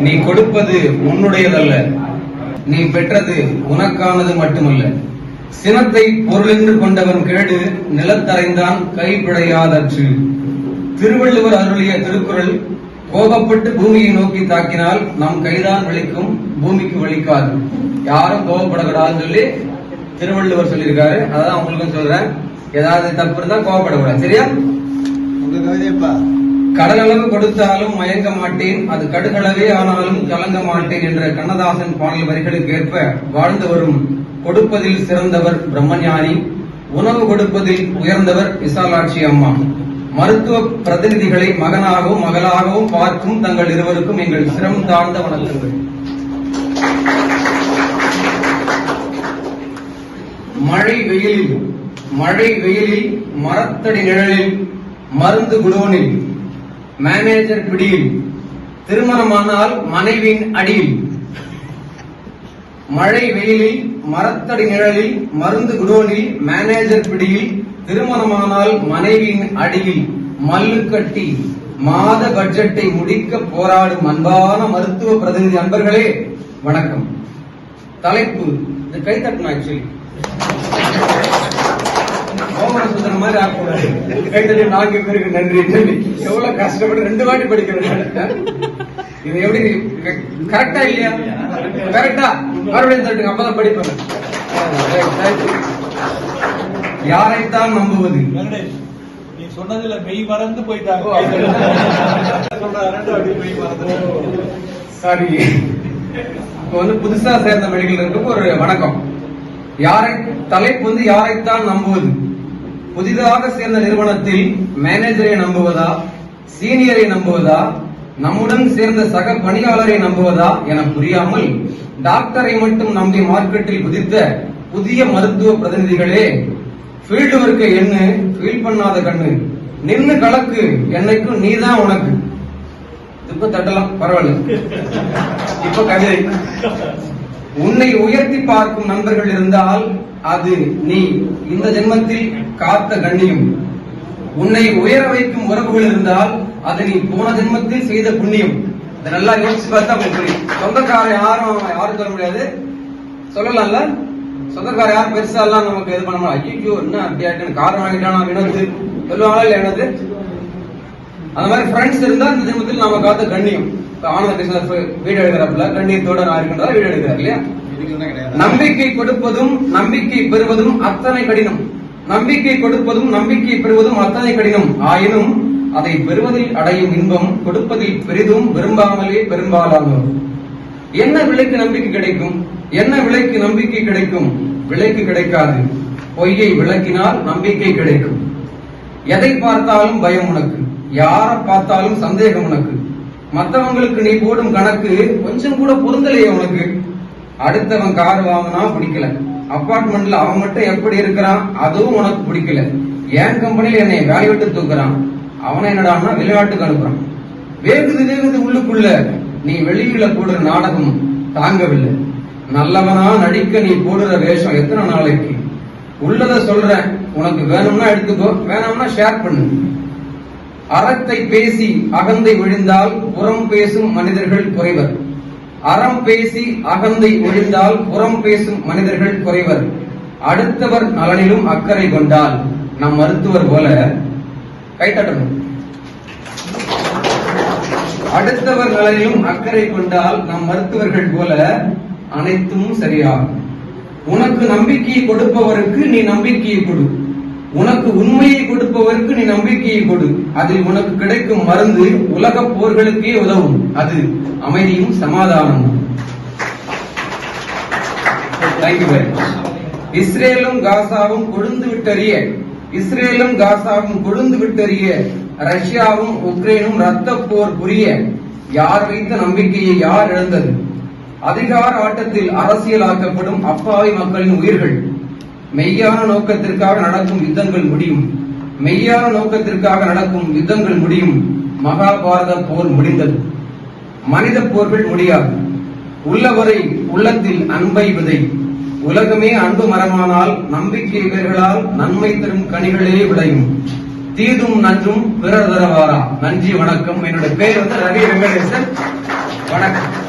நீ கொடுப்பது உன்னுடையதல்ல. நீ பெற்றது உனக்கானது மட்டுமல்ல. சினத்தை பொருளென்று கொண்டவன் கேடு நிலத்தரைந்தான் கைப்பிழையாதற்று. திருவள்ளுவர் அருளிய திருக்குறள் கோபப்பட்டு பூமியை நோக்கி தாக்கினால் நம் கைதான் வலிக்கும் பூமிக்கு வலிக்காது யாரும் கோபப்படக்கூடாதுன்னு சொல்லி திருவள்ளுவர் சொல்லியிருக்காரு. அதான் உங்களுக்கும் சொல்றேன். ஏதாவது தப்பு இருந்தா கோபப்படக்கூடாது. சரியா? உங்க கவிதைப்பா கடலளவு கொடுத்தாலும் மயங்க மாட்டேன் அது கடுகளவே ஆனாலும் கலங்க மாட்டேன் என்ற கண்ணதாசன் பாடல் வரிகளுக்கு ஏற்ப வாழ்ந்து வரும் கொடுப்பதில் சிறந்தவர் பிரம்மஞானி உணவு கொடுப்பதில் உயர்ந்தவர் விசாலாட்சி அம்மா. மருத்துவ பிரதிநிதிகளை மகனாகவும் மகளாகவும் பார்க்கும் தங்கள் இருவருக்கும் எங்கள் சிரம் தாழ்ந்த வணக்கங்கள். மழை வெயிலில் மழை வெயிலில் மரத்தடி நிழலில் மருந்து குடோனில் மேனேஜர் பிடியில் திருமணமானால் மனைவியின் அடியில். மழை வெயிலில் மரத்தடி நிழலில் மருந்து குடோனில் மேனேஜர் பிடியில் திருமணமானால் மனைவியின் அடியில். மல்லு கட்டி மாத பட்ஜெட்டை முடிக்க போராடும் அன்பான மருத்துவ பிரதிநிதி அன்பர்களே வணக்கம். தலைப்பு இது கைத்தட்டணும் ஆக்சுவலி. சோமரசுந்தரம் மாதிரி ஆகக்கூடாது. கைத்தட்டி நான்கு பேருக்கு நன்றி சொல்லி எவ்வளவு கஷ்டப்பட்டு ரெண்டு வாட்டி படிக்கிறேன். இது எப்படி கரெக்டா இல்லையா? கரெக்டா மறுபடியும் தட்டுங்க அப்பதான் படிப்பேன். யாரைத்தான் நம்புவது? நீ சொன்னதுல மெய் மறந்து போயிட்டாங்க. சாரி இப்போ வந்து புதுசா சேர்ந்த மெடிக்கல் இருக்கு ஒரு வணக்கம். யாரை தலைப்பு வந்து யாரைத்தான் நம்புவது? புதிதாக சேர்ந்த நிறுவனத்தில் மேனேஜரை நம்புவதா சீனியரை நம்புவதா நம்முடன் சேர்ந்த சக பணியாளரை நம்புவதா என புரியாமல் டாக்டரை மட்டும் நம்பி மார்க்கெட்டில் குதித்த புதிய மருத்துவ பிரதிநிதிகளே ஃபீல்டு ஒர்க்க என்ன ஃபீல் பண்ணாத கண்ணு நின்னு கலக்கு என்னைக்கும் நீதான் உனக்கு. இப்ப தட்டலாம் பரவாயில்ல. இப்ப கவிதை உன்னை உயர்த்தி பார்க்கும் நண்பர்கள் இருந்தால் அது நீ. இந்த ஜென்மத்தில் காத்த கண்ணியம். உன்னை உயர வைக்கும் உறவுகள் இருந்தால் அது நீ. போன ஜென்மத்தில் செய்த புண்ணியம். இதை நல்லா யோசிச்சு பார்த்தா உங்களுக்கு புரியும். சொந்தக்காரன் யாரும் யாரும் சொல்ல முடியாது. சொல்லலாம்ல? சொந்தக்காரர் யாரும் பெருசா எல்லாம் நமக்கு இது பண்ண முடியும் ஐயோ என்ன அப்படி ஆயிட்டு காரணம் வாங்கிட்டானா வினோது சொல்லுவாங்களா இல்ல என்னது? அந்த மாதிரி ஃப்ரெண்ட்ஸ் இருந்தா இந்த ஜென்மத்தில் நாம காத்த கண்ணியம். ஆனந்த கிருஷ்ணர் வீடு எழுதுறப்பல கண்ணியத்தோட நான் இருக்கின்றதா வீடு எழுதுறாரு இல்லையா? நம்பிக்கை கொடுப்பதும் நம்பிக்கை பெறுவதும் அத்தனை கடினம். நம்பிக்கை கொடுப்பதும் நம்பிக்கை பெறுவதும் அத்தனை கடினம். ஆயினும் அதை பெறுவதில் அடையும் இன்பம் கொடுப்பதில் பெரிதும் விரும்பாமலே பெரும்பாலானோர். என்ன விலைக்கு நம்பிக்கை கிடைக்கும்? என்ன விலைக்கு நம்பிக்கை கிடைக்கும்? விலைக்கு கிடைக்காது. பொய்யை விளக்கினால் நம்பிக்கை கிடைக்கும். எதை பார்த்தாலும் பயம் உனக்கு. யாரை பார்த்தாலும் சந்தேகம் உனக்கு. மத்தவங்களுக்கு நீ போடும் கணக்கு கொஞ்சம் கூட பொருந்தலையே உனக்கு. அடுத்தவன் கார் வாங்கினா பிடிக்கல. அப்பார்ட்மெண்ட்ல அவன் மட்டும் எப்படி இருக்கிறான் அதுவும் உனக்கு பிடிக்கல. என் கம்பெனியில என்னை வேலை விட்டு தூக்குறான்? அவனை என்னடான்னா விளையாட்டுக்கு அனுப்புறான். வேகுது வேகுது உள்ளுக்குள்ள. நீ வெளியில போடுற நாடகம் தாங்கவில்லை. நல்லவனா நடிக்க நீ போடுற வேஷம் எத்தனை நாளைக்கு? உள்ளத சொல்றேன். உனக்கு வேணும்னா எடுத்துக்கோ வேணாம்னா ஷேர் பண்ணு. அறத்தை பேசி அகந்தை ஒழிந்தால் புறம் பேசும் மனிதர்கள் குறைவர். அறம் பேசி அகந்தை ஒழிந்தால் புறம் பேசும் மனிதர்கள் குறைவர். அடுத்தவர் நலனிலும் அக்கறை கொண்டால் நம் மருத்துவர் போல கைத்தட்டணும் அடுத்தவர் நலனிலும் அக்கறை கொண்டால் நம் மருத்துவர்கள் போல அனைத்தும் சரியாகும். உனக்கு நம்பிக்கையை கொடுப்பவருக்கு நீ நம்பிக்கையை கொடு. உனக்கு உண்மையை கொடுப்பவருக்கு நீ நம்பிக்கையை கொடு. அதில் உனக்கு கிடைக்கும் மருந்து உலக போர்களுக்கே உதவும். அது அமைதியும் சமாதானமும். இஸ்ரேலும் காசாவும் கொழுந்து விட்டறிய. இஸ்ரேலும் காசாவும் கொழுந்து விட்டறிய. ரஷ்யாவும் உக்ரைனும் ரத்த போர் புரிய. யார் வைத்த நம்பிக்கையை யார் இழந்தது? அதிகார ஆட்டத்தில் அரசியலாக்கப்படும் அப்பாவி மக்களின் உயிர்கள். மெய்யான நோக்கத்திற்காக நடக்கும் யுத்தங்கள் முடியும். மெய்யான நோக்கத்திற்காக நடக்கும் யுத்தங்கள் முடியும். மகாபாரத போர் முடிந்தது. மனித போர்கள் முடியாது. உள்ளவரை உள்ளத்தில் அன்பை விதை. உலகமே அன்பு மரமானால் நம்பிக்கை வேர்களால் நன்மை தரும் கனிகளே விளையும். தீதும் நன்றும் பிறர் தரவாரா? நன்றி வணக்கம். என்னோட பேர் வந்து ரவி வெங்கடேசன். வணக்கம்.